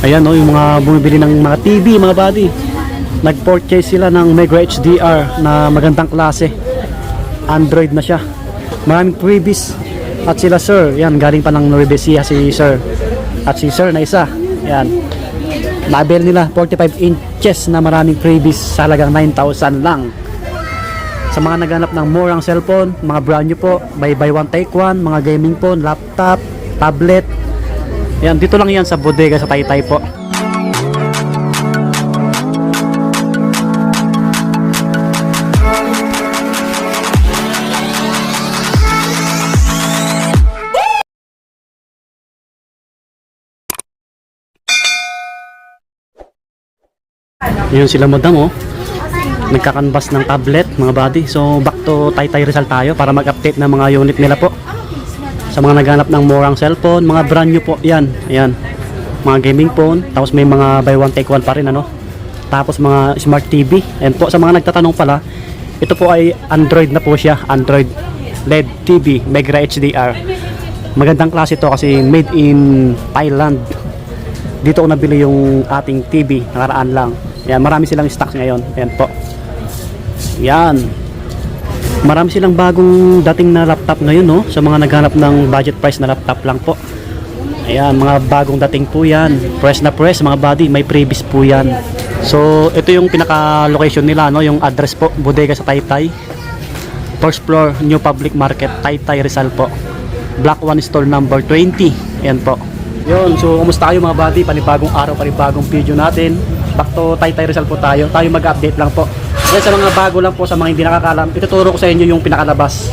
Ayan no, yung mga bumibili ng mga TV, mga buddy. Nag-purchase sila ng Mega HDR na magandang klase. Android na siya. Maraming freebies. At sila sir, yan, galing pa ng Nuevesia si sir. At si sir na isa. Yan. Nabel nila 45 inches na maraming freebies sa halagang 9,000 lang. Sa mga naghanap ng murang cellphone, mga brand new po, buy buy one take one, mga gaming phone, laptop, tablet. Yan, dito lang yan sa bodega sa Taytay po. Yun sila madam oh. Nagkakanbas ng tablet mga buddy. So back to Taytay Rizal tayo para mag-update ng mga unit nila po. Sa mga naghanap ng murang cellphone, mga brand new po yan. Ayan. Mga gaming phone. Tapos may mga buy one take one pa rin ano. Tapos mga smart TV. Ayan po sa mga nagtatanong pala. Ito po ay Android na po siya. Android LED TV Mega HDR. Magandang klase to kasi made in Thailand dito ko nabili yung ating TV nakaraan lang yan marami silang stocks ngayon yan po yan marami silang bagong dating na laptop ngayon no? Sa mga naghanap ng budget price na laptop lang po. Ayan mga bagong dating po yan. Press na press mga body may previous po yan. So ito yung pinaka location nila no? Yung address po bodega sa Taytay. First floor new public market Taytay Rizal po. Block 1 store number 20 yan po. Yun, so kumusta kayo mga buddy? Panibagong araw, panibagong video natin. Back to Taytay Rizal po tayo. Tayo mag-update lang po. Yan sa mga bago lang po, sa mga hindi nakakalam, ituturo ko sa inyo yung pinakalabas.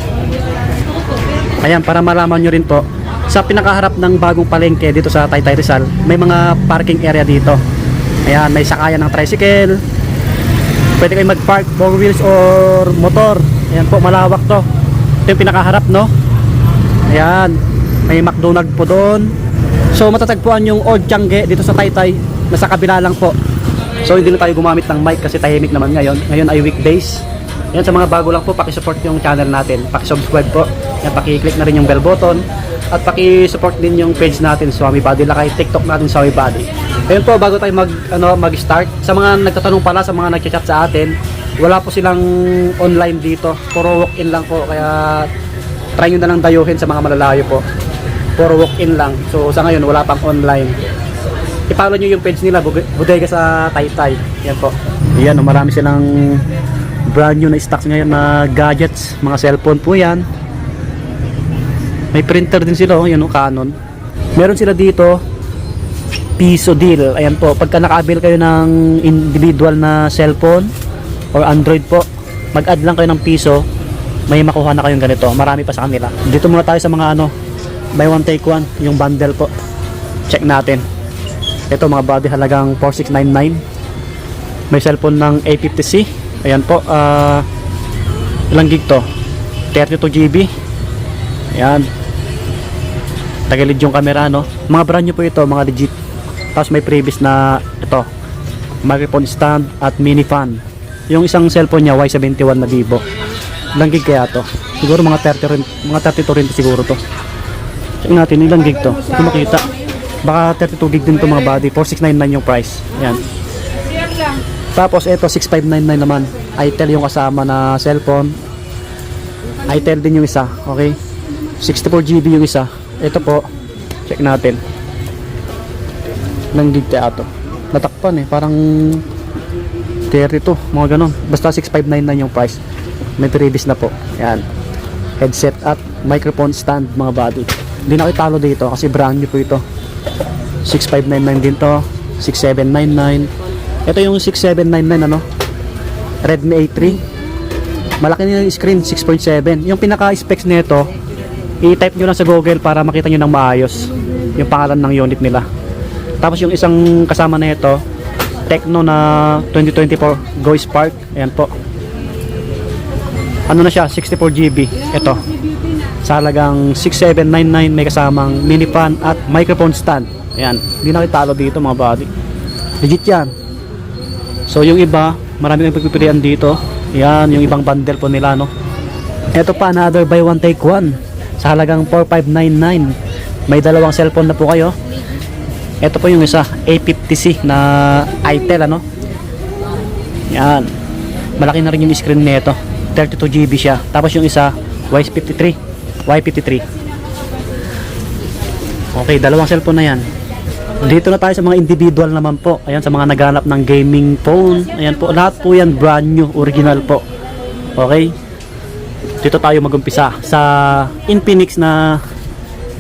Ayan, para malaman nyo rin po. Sa pinakaharap ng bagong palengke dito sa Taytay Rizal, may mga parking area dito. Ayan, may sakayan ng tricycle. Pwede kayo mag-park, four wheels or motor. Ayan po, malawak to. Ito yung pinakaharap, no? Ayan, may McDonald po doon. So matatagpuan yung Old Tiangge dito sa Taytay, nasa kabila lang po. So hindi na tayo gumamit ng mic kasi tahimik naman ngayon. Ngayon ay weekdays. Yan sa mga bago lang po, paki-support yung channel natin. Paki-subscribe po. Yan, paki-click na rin yung bell button. At paki-support din yung page natin, Swami Body Lakay, TikTok natin, Swami Body. Ayun po, bago tayo mag, ano, mag-start, sa mga nagtatanong pala, sa mga nag-chat sa atin, wala po silang online dito. Puro walk-in lang po. Kaya try nyo na lang dayuhin sa mga malalayo po for walk-in lang. So sa ngayon wala pang online. I-follow nyo yung page nila, Bodega sa Taytay. Yan po. Yan, oh, marami silang brand new na stocks ngayon na gadgets, mga cellphone po yan. May printer din sila, oh, yan oh, Canon. Meron sila dito piso deal. Ayan po, pagka naka-avail kayo ng individual na cellphone or Android po, mag-add lang kayo ng piso, may makuha na kayong ganito. Marami pa sa kanila. Dito muna tayo sa mga ano, buy one take one yung bundle po check natin ito mga body halagang 4699 may cellphone ng A50C ayan po ah ilang gig to? 32GB ayan. Tagilid yung camera no? Mga brand new po ito mga legit. Tapos may previous na ito. Microphone stand at mini fan. Yung isang cellphone niya Y71 na Vivo. Ilang gig kaya to? Siguro mga 30 rin, mga 32 rin siguro to. Check natin ilang gig to. Hindi makita. Baka 32 gig din to mga body. 4699 yung price. Yan. Tapos ito 6599 naman. Itel yung kasama na cellphone. Itel din yung isa. Okay. 64 GB yung isa. Ito po. Check natin. Ilang gig kaya to. Natakpan eh. Parang 32. Mga ganon. Basta 6599 yung price. May previous na po. Yan. Headset at microphone stand mga body. Hindi na ako italo dito kasi brand new po ito. 6599 din to. 6799. Ito yung 6799 ano. Redmi A3. Malaki na yung screen 6.7. Yung pinaka specs nito, i-type nyo lang sa Google para makita nyo ng maayos yung pangalan ng unit nila. Tapos yung isang kasama na ito, Tecno na 2024 Go Spark. Ayan po. Ano na siya? 64GB. Ito sa halagang 6799 may kasamang mini fan at microphone stand ayan hindi na kitalo dito mga buddy legit yan so yung iba marami kang pagpipilian dito yan yung ibang bundle po nila no eto pa another buy one take one sa halagang 4599 may dalawang cellphone na po kayo Ito po yung isa, A50C na itel ano. Yan. Malaki na rin yung screen nito. 32GB siya. Tapos yung isa, Y53. Y53. Okay, dalawang cellphone na yan. Dito na tayo sa mga individual naman po. Ayan, sa mga naghanap ng gaming phone. Ayan po, lahat po yan brand new, original po. Okay? Dito tayo magumpisa sa Infinix na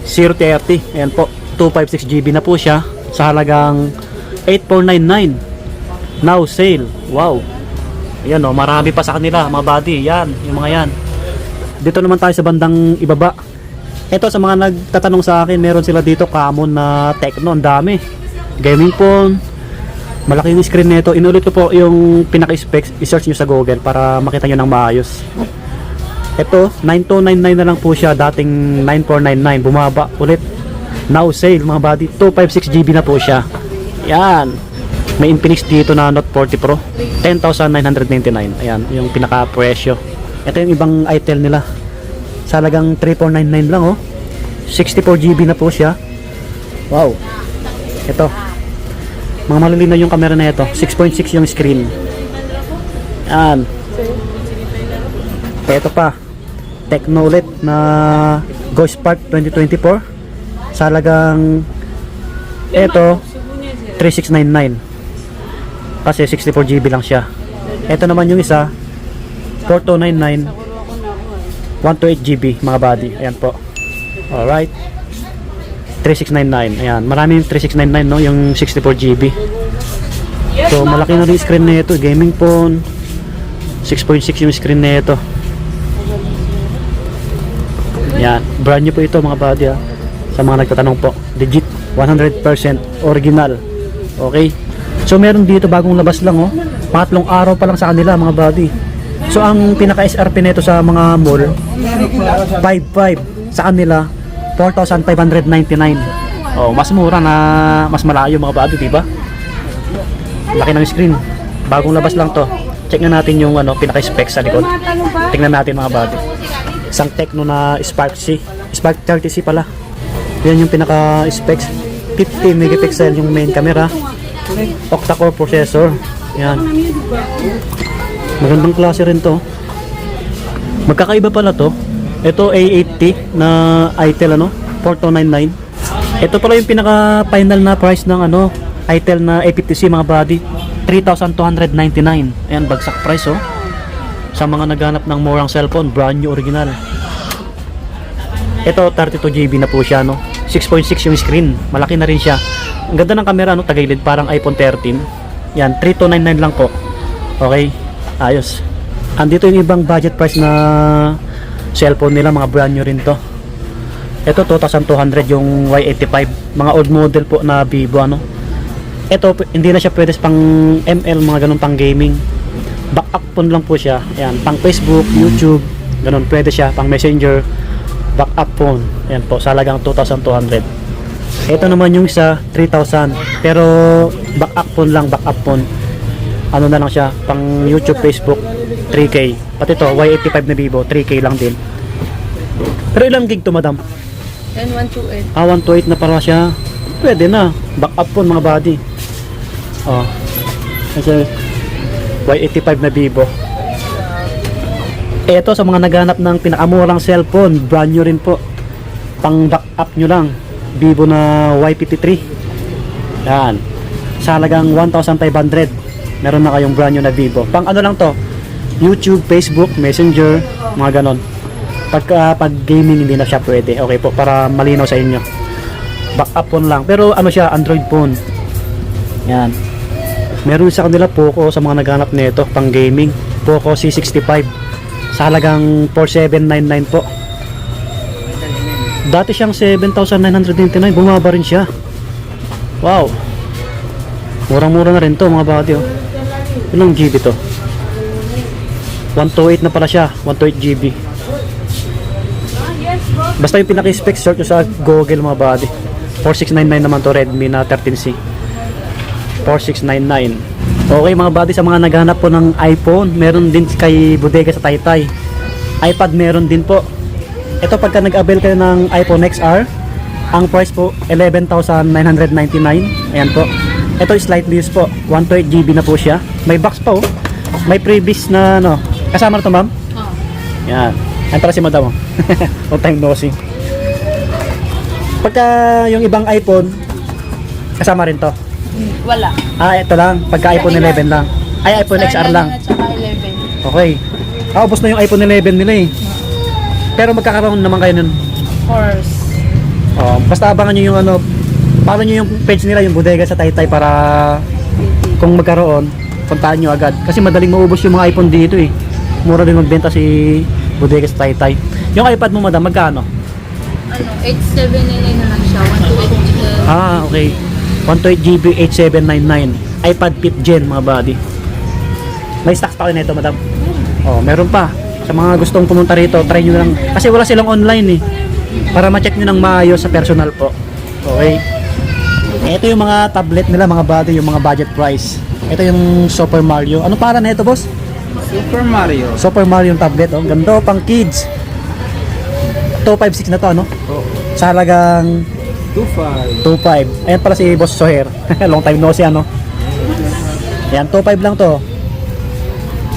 030. Ayan po, 256GB na po siya sa halagang 8499. Now sale. Wow. Ayan o, marami pa sa kanila, mga body. Yan, yung mga yan. Dito naman tayo sa bandang ibaba. Ito sa mga nagtatanong sa akin, meron sila dito common na Tecno, ang dami. Gaming phone. Malaki yung screen nito. Inulit ko po yung pinaka-specs, i-search nyo sa Google para makita nyo ng maayos. Ito, 9299 na lang po siya, dating 9499. Bumaba ulit. Now sale mga body, 256GB na po siya. Yan. May Infinix dito na Note 40 Pro, 10,999. Ayan, yung pinaka-presyo. Ito yung ibang itel nila. Sa halagang 3499 lang oh. 64GB na po siya. Wow. Ito. Mga malilinaw yung camera na ito. 6.6 yung screen. Yan. Ito pa. Tecno ulit na Ghost Park 2024. Sa halagang ito 3699. Kasi 64GB lang siya. Ito naman yung isa 4299 128GB mga body. Ayan po. Alright. 3699. Ayan. Maraming 3699 no, yung 64GB. So malaki na rin screen na ito, gaming phone. 6.6 yung screen na ito. Yan, brand new po ito mga body ha. Sa mga nagtatanong po. Legit, 100% original. Okay? So meron dito bagong labas lang oh. Pangatlong araw pa lang sa kanila mga body. So ang pinaka SRP nito sa mga mall 5.5 sa kanila 4,599. Oh, mas mura na mas malayo mga body, di ba? Laki ng screen. Bagong labas lang to. Check na natin yung ano, pinaka specs sa likod. Tingnan natin mga body. Isang Tecno na Spark C. Spark 30C pala. Yan yung pinaka specs. 50 megapixel yung main camera. Octa-core processor. Yan. Magandang klase rin to. Magkakaiba pala to. Ito A80 na Itel ano, 4299. Ito pala yung pinaka final na price ng ano, Itel na A50C mga body. 3,299. Ayan, bagsak price oh. Sa mga naghanap ng murang cellphone, brand new original. Ito 32GB na po siya no. 6.6 yung screen. Malaki na rin siya. Ang ganda ng camera no, tagilid parang iPhone 13. Yan, 3299 lang po. Okay, ayos. Andito yung ibang budget price na cellphone nila, mga brand new rin to. Ito 2,200 yung Y85, mga old model po na Vivo ano. Ito hindi na siya pwede pang ML mga ganun pang gaming. Backup phone lang po siya. Ayan, pang Facebook, YouTube, ganun pwede siya, pang Messenger, backup phone. Ayan po, sa halagang 2,200. Ito naman yung isa 3,000 pero backup phone lang, backup phone. Ano na lang siya, pang YouTube, Facebook 3K. Pati to, Y85 na Vivo, 3K lang din. Pero ilang gig to, madam? 10128. Ah, 128 na pala siya. Pwede na. Backup phone mga body. Oh. Kasi Y85 na Vivo. Ito sa mga naghanap ng pinakamurang cellphone, brand new rin po. Pang backup nyo lang. Vivo na Y53. Yan. Sa halagang 1,500. Meron na kayong brand new na Vivo. Pang ano lang to? YouTube, Facebook, Messenger, mga ganon. Pagka pag gaming hindi na siya pwede. Okay po, para malinaw sa inyo. Backup phone lang. Pero ano siya, Android phone. Yan. Meron sa kanila Poco sa mga naghanap nito pang gaming. Poco C65 sa halagang 4799 po. Dati siyang 7,999, bumaba rin siya. Wow. Murang-mura na rin to mga body oh. Ilang GB to? 128 na pala siya, 128 GB. Basta yung pinaka-spec search sa Google mga body. 4699 naman to Redmi na 13C. 4699. Okay mga buddy sa mga naghanap po ng iPhone, meron din kay Bodega sa Taytay. iPad meron din po. Ito pagka nag-avail kayo ng iPhone XR, Ang price po, 11,999. Ayan po. Ito is slightly used po. 128 GB na po siya. May box pa oh. May previous na ano. Kasama na to ma'am? Oh. Yan. Ayan para si madam oh. Long time no see. Pagka yung ibang iPhone, kasama rin to. Wala. Ah, ito lang. Pagka iPhone 11 lang. Ay, iPhone XR lang. At saka 11. Okay. Ah, ubos na yung iPhone 11 nila eh. Pero magkakaroon naman kayo nun. Course. Oh, basta abangan nyo yung ano, follow nyo yung page nila, yung bodega sa Taytay para kung magkaroon, puntahan nyo agad. Kasi madaling maubos yung mga iPhone dito eh. Mura din magbenta si bodega sa Taytay. Yung iPad mo madam, magkano? Ano, 8799 na lang siya. 128 GB. Ah, okay. 128 GB 8799. iPad 5th gen mga buddy. May stocks pa kayo nito, madam? Oh, meron pa. Sa mga gustong pumunta rito, try nyo lang. Kasi wala silang online eh. Para ma-check nyo ng maayos sa personal po. Okay. Ito yung mga tablet nila, mga buddy, yung mga budget price. Ito yung Super Mario. Ano para na ito, boss? Super Mario. Super Mario yung tablet. Oh. Ganda, oh, pang kids. 256 na to, ano? Oh, Sa halagang 2.5. 2.5. Ayan pala si Boss Soher. Long time no see ano. Ayan, 2.5 lang to.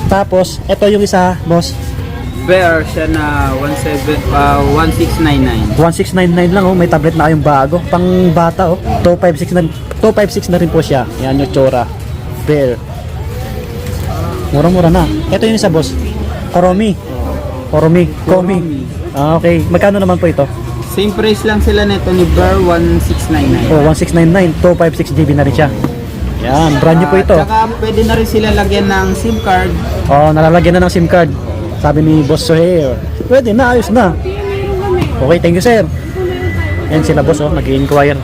Tapos, ito yung isa, boss. Bear siya na 17, uh, 1699. 1699 lang oh, may tablet na kayong bago. Pang bata oh. 256 na 256 na rin po siya. Ayan yung Chora. Bear. Mura-mura na. Ito yung isa, boss. Koromi. Koromi. Komi. Ah, okay. Magkano naman po ito? Same price lang sila nito ni Bear 1699. Oh, 1699. 256 GB na rin siya. Yan, brand new po ito. Ah, Tsaka pwede na rin sila lagyan ng SIM card. Oh, nalalagyan na ng SIM card. Sabi ni Boss Soher. Pwede na, ayos na. Okay, thank you sir. Yan sila boss oh, nag-inquire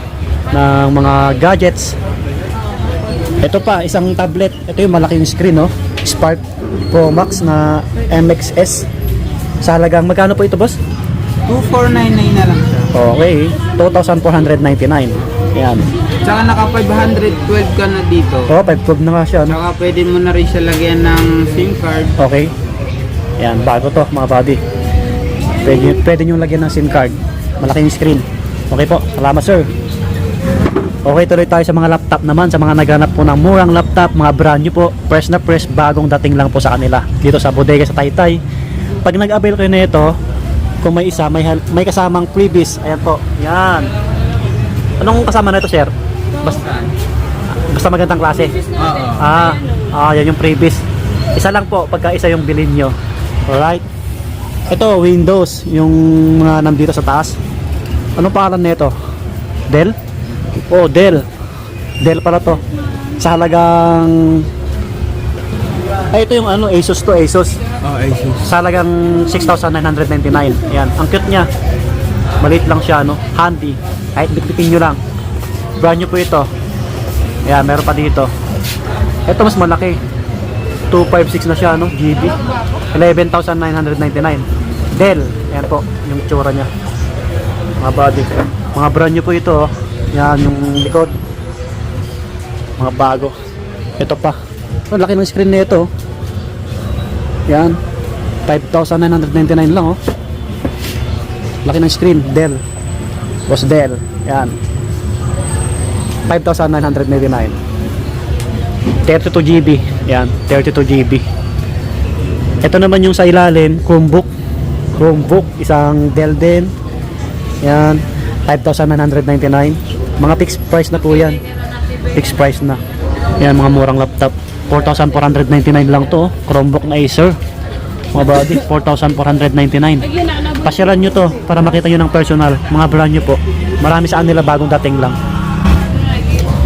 ng mga gadgets. Ito pa, isang tablet. Ito yung malaking screen oh. Spark Pro Max na MXS. Sa halagang magkano po ito boss? 2499 na lang. Okay, 2,499. Yan. Tsaka naka 512 ka na dito. Oh, 512 na nga siya. No? Tsaka pwede mo na rin siya lagyan ng SIM card. Okay. Yan, bago to mga buddy. Pwede, pwede nyo lagyan ng SIM card. Malaking screen. Okay po, salamat sir. Okay, tuloy tayo sa mga laptop naman. Sa mga naghanap po ng murang laptop, mga brand new po. Fresh na fresh, bagong dating lang po sa kanila. Dito sa bodega sa Taytay. Pag nag-avail kayo na ito, kung may isa, may, may kasamang freebies. Ayan po, yan. Anong kasama na ito, sir? Basta, basta magandang klase. Ah, ah, yan yung previous. Isa lang po pagka isa yung bilhin nyo. Alright. Ito, Windows, yung mga nandito sa taas. Anong pangalan nito? Dell? Oh, Dell. Dell pala to. Sa halagang ay, ito yung ano, Asus to, Asus. Oh, Asus. Sa halagang 6,999. Ayan, ang cute niya. Maliit lang siya, no? Handy. Kahit bitbitin nyo lang. Brand new po ito. Ayan, meron pa dito. Ito mas malaki. 256 na siya, no? GB. 11,999. Dell. Ayan po, yung tsura niya. Mga body. Mga brand new po ito, oh. Yan, yung likod. Mga bago. Ito pa. Oh, laki ng screen nito. oh. Yan. 5,999 lang, oh. Laki ng screen. Dell. Boss Dell. Yan. 5,999. 32 GB. Yan. 32 GB. Ito naman yung sa ilalim, Chromebook. Chromebook, isang Dell din. Yan, 5,999. Mga fixed price na po yan. Fixed price na. Yan, mga murang laptop. 4,499 lang to. oh. Chromebook na Acer. Mga body, 4,499. Pasyalan nyo to para makita nyo ng personal. Mga brand nyo po. Marami sa kanila bagong dating lang.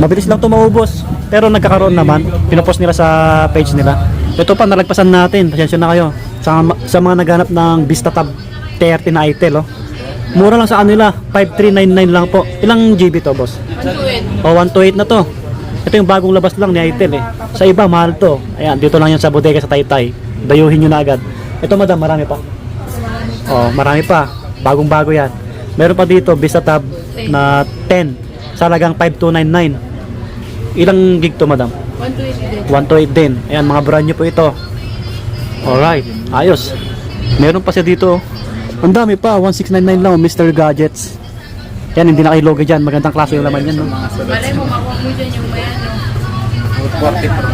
Mabilis lang to maubos. Pero nagkakaroon naman. Pinopost nila sa page nila. Ito pa, nalagpasan natin. Pasensya na kayo. Sa, sa mga naghanap ng Vista Tab 30 na ITEL, oh. Mura lang sa kanila. 5399 lang po. Ilang GB to, boss? 128. O, 128 na to. Ito yung bagong labas lang ni ITEL, eh. Sa iba, mahal to. Ayan, dito lang yan sa bodega sa Taytay. Dayuhin nyo na agad. Ito, madam, marami pa. Oh, marami pa. Bagong-bago yan. Meron pa dito, Vista Tab na 10. Sa halagang 5299. Ilang gig to, madam? 128 din. 128 din. Ayan, mga brand new po ito. Alright, ayos. Meron pa siya dito. Ang dami pa, 1699 lang, Mr. Gadgets. Yan, hindi na kayo logo dyan. Magandang klase yung laman yan. No? Malay mo, makuha mo dyan yung may ano, 40 Pro.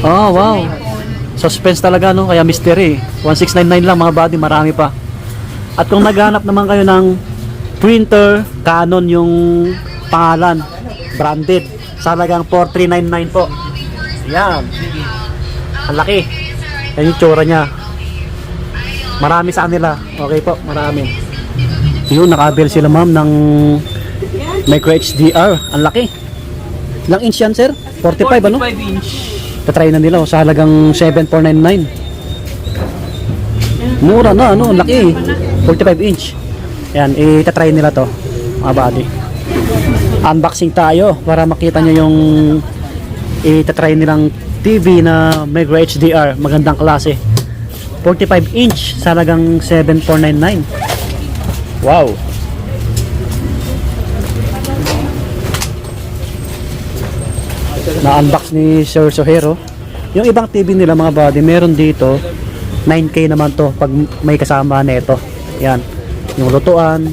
40. Oh, wow. may phone. Suspense talaga, no? Kaya mystery. 1699 lang mga buddy, marami pa. At kung naghanap naman kayo ng printer, Canon yung pangalan, branded, sa halagang 4399 po. Yan. Ang laki. Yan yung tsura niya. Marami sa kanila. Okay po, marami. Yun, nakabil sila ma'am ng micro HDR. Ang laki. Ilang inch yan, sir? 45, ano? 45 inch. Tatry na nila oh, sa halagang 7499. Mura na, ano, laki. 45 inch. Yan, itatry nila to, mga buddy. Unboxing tayo para makita nyo yung itatry nilang TV na Micro HDR, magandang klase. 45 inch sa halagang 7499. Wow. na-unbox ni Sir Sohero. Yung ibang TV nila mga buddy, meron dito 9K naman to pag may kasama nito. Yan. Yung lutuan,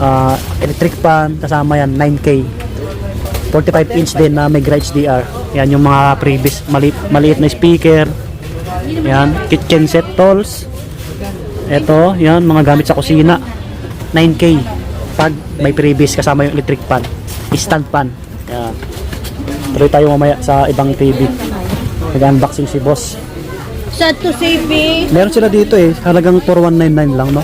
ah, electric fan, kasama yan 9K. 45 inch din na may HDR. Yan yung mga previous maliit, maliit na speaker. Yan, kitchen set tools. Ito, yan mga gamit sa kusina. 9K pag may previous kasama yung electric fan. Instant fan. Yan. Tuloy tayo mamaya sa ibang TV. Nag-unboxing si boss. Sad to babe. Meron sila dito eh. Halagang 4199 lang, no?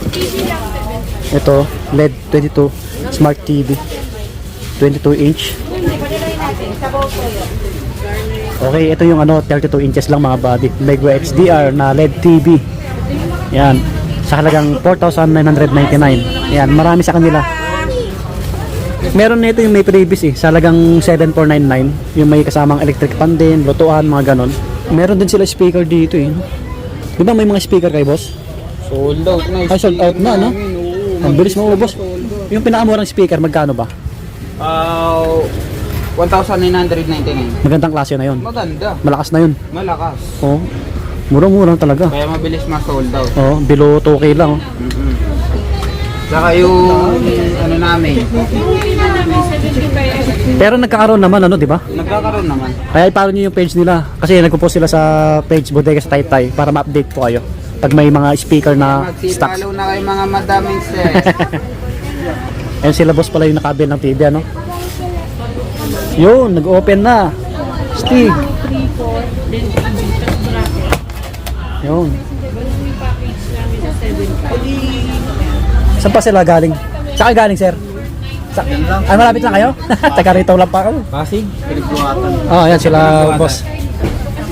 Ito, LED 22 Smart TV. 22 inch. Okay, ito yung ano, 32 inches lang mga body. Mega HDR na LED TV. Yan. Sa halagang 4,999. Yan, marami sa kanila. Meron nito yung may previous eh, sa halagang 7499, yung may kasamang electric fan din, lutuan, mga ganon. Meron din sila speaker dito eh. Di ba may mga speaker kay boss? Sold out na. Ay, sold out na, no? Ang bilis mo boss. Yung pinakamurang speaker, magkano ba? Ah, 1,999. Magandang klase na yon. Maganda. Malakas na yun. Malakas. Oh. Murang-murang talaga. Kaya mabilis ma-sold out. Oh, below 2K lang. Oh. Mm-mm. Saka yung ano namin, Pero nagkakaroon naman ano, di ba? nagkakaroon naman. Kaya i-follow nyo yung page nila. Kasi nagpo-post sila sa page Bodega sa Taytay para ma-update po kayo. Pag may mga speaker na stocks. Magsipalo na kayo mga madaming set. Ayun sila boss pala yung nakabil ng TV ano. Yun, nag-open na. Steve. Yun. Saan pa sila galing? Saan kayo galing, sir? Sa, ay, malapit lang kayo? Taga rito lang pa kayo. Pasig, pinagbuhatan. Oh, ayan sila, boss.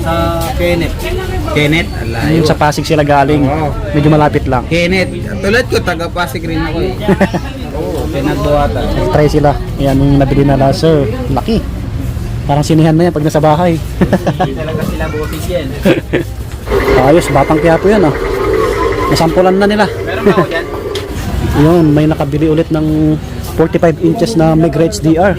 Sa Kenneth. Kenneth, alayo. Ayun, sa Pasig sila galing. Medyo malapit lang. Kenneth, tulad ko, taga Pasig rin ako eh. Oo, pinagbuhatan. Try sila. Ayan yung nabili na laser. Laki. Parang sinihan na yan pag nasa bahay. Hindi talaga sila boses yan. Ayos, batang Quiapo yan ah. Nasampulan na nila. Meron ba ako dyan? Yun, may nakabili ulit ng 45 inches na Mega HDR.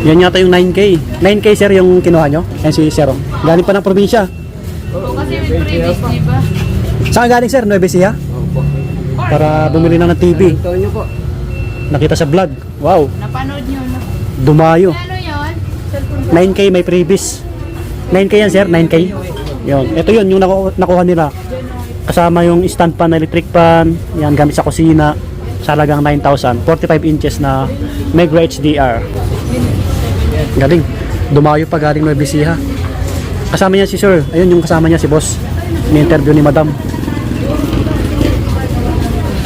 Yan yata yung 9K. 9K sir yung kinuha nyo? Yan si Sir. oh. Galing pa ng probinsya. Oo, kasi may previous, di ba? Saan galing sir? Nueva Ecija? Para bumili na ng TV. Ito nyo po. Nakita sa vlog. Wow, Napanood nyo dumayo. Ano yun? Cellphone 9K may previous. 9K yan sir, 9K. Yun. Ito yun, yung naku- nakuha nila. Kasama yung stand pan, electric pan, yan gamit sa kusina. Sa halagang 9,000. 45 inches na Mega HDR. Galing. Dumayo pa galing Nueva Ecija. Kasama niya si sir. Ayun yung kasama niya si boss. Ni-interview ni madam.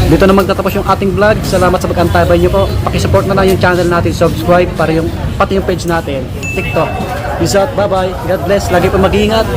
Dito na magtatapos yung ating vlog. Salamat sa pag-antabay niyo po. Pakisupport na lang yung channel natin. Subscribe para yung pati yung page natin. TikTok. Peace out. Bye-bye. God bless. Lagi po mag-iingat.